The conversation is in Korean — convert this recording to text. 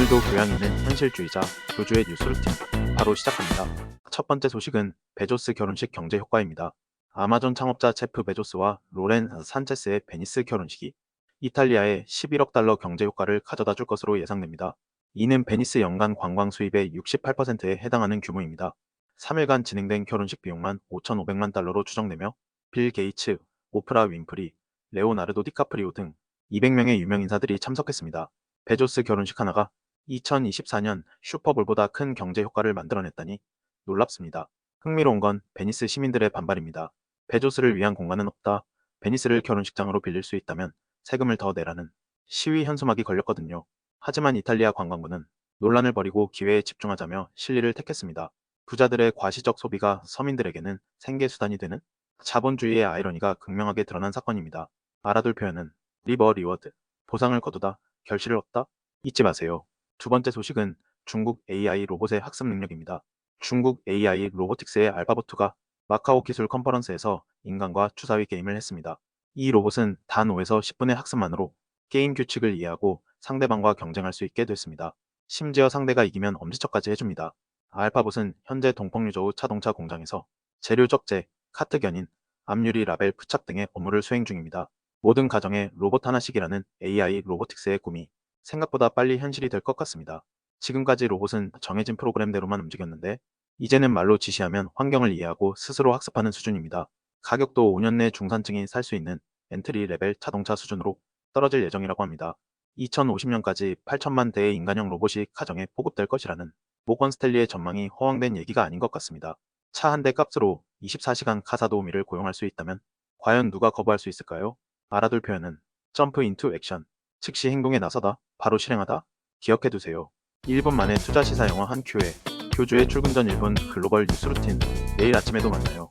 오늘도 교양 있는 현실주의자 교주의 뉴스 루틴 바로 시작합니다. 첫 번째 소식은 베조스 결혼식 경제 효과입니다. 아마존 창업자 제프 베조스와 로렌 산체스의 베니스 결혼식이 이탈리아에 11억 달러 경제 효과를 가져다 줄 것으로 예상됩니다. 이는 베니스 연간 관광 수입의 68%에 해당하는 규모입니다. 3일간 진행된 결혼식 비용만 5,500만 달러로 추정되며 빌 게이츠, 오프라 윈프리, 레오나르도 디카프리오 등 200명의 유명 인사들이 참석했습니다. 베조스 결혼식 하나가 2024년 슈퍼볼보다 큰 경제 효과를 만들어냈다니 놀랍습니다. 흥미로운 건 베니스 시민들의 반발입니다. 베조스를 위한 공간은 없다. 베니스를 결혼식장으로 빌릴 수 있다면 세금을 더 내라는 시위 현수막이 걸렸거든요. 하지만 이탈리아 관광부는 논란을 벌이고 기회에 집중하자며 실리를 택했습니다. 부자들의 과시적 소비가 서민들에게는 생계수단이 되는 자본주의의 아이러니가 극명하게 드러난 사건입니다. 알아둘 표현은 리버 리워드, 보상을 거두다, 결실을 얻다? 잊지 마세요. 두 번째 소식은 중국 AI 로봇의 학습 능력입니다. 중국 AI 로보틱스의 알파보트가 마카오 기술 컨퍼런스에서 인간과 주사위 게임을 했습니다. 이 로봇은 단 5에서 10분의 학습만으로 게임 규칙을 이해하고 상대방과 경쟁할 수 있게 됐습니다. 심지어 상대가 이기면 엄지척까지 해줍니다. 알파봇은 현재 동펑유저우 자동차 공장에서 재료 적재, 카트 견인, 압유리 라벨 부착 등의 업무를 수행 중입니다. 모든 가정에 로봇 하나씩이라는 AI 로보틱스의 꿈이 생각보다 빨리 현실이 될 것 같습니다. 지금까지 로봇은 정해진 프로그램대로만 움직였는데 이제는 말로 지시하면 환경을 이해하고 스스로 학습하는 수준입니다. 가격도 5년 내 중산층이 살 수 있는 엔트리 레벨 자동차 수준으로 떨어질 예정이라고 합니다. 2050년까지 8천만 대의 인간형 로봇이 가정에 보급될 것이라는 모건 스탠리의 전망이 허황된 얘기가 아닌 것 같습니다. 차 한 대 값으로 24시간 카사 도우미를 고용할 수 있다면 과연 누가 거부할 수 있을까요? 알아둘 표현은 점프 인투 액션, 즉시 행동에 나서다, 바로 실행하다, 기억해두세요. 1분 만에 투자 시사 영어 한 큐에 교주의 출근 전 1분 글로벌 뉴스 루틴 내일 아침에도 만나요.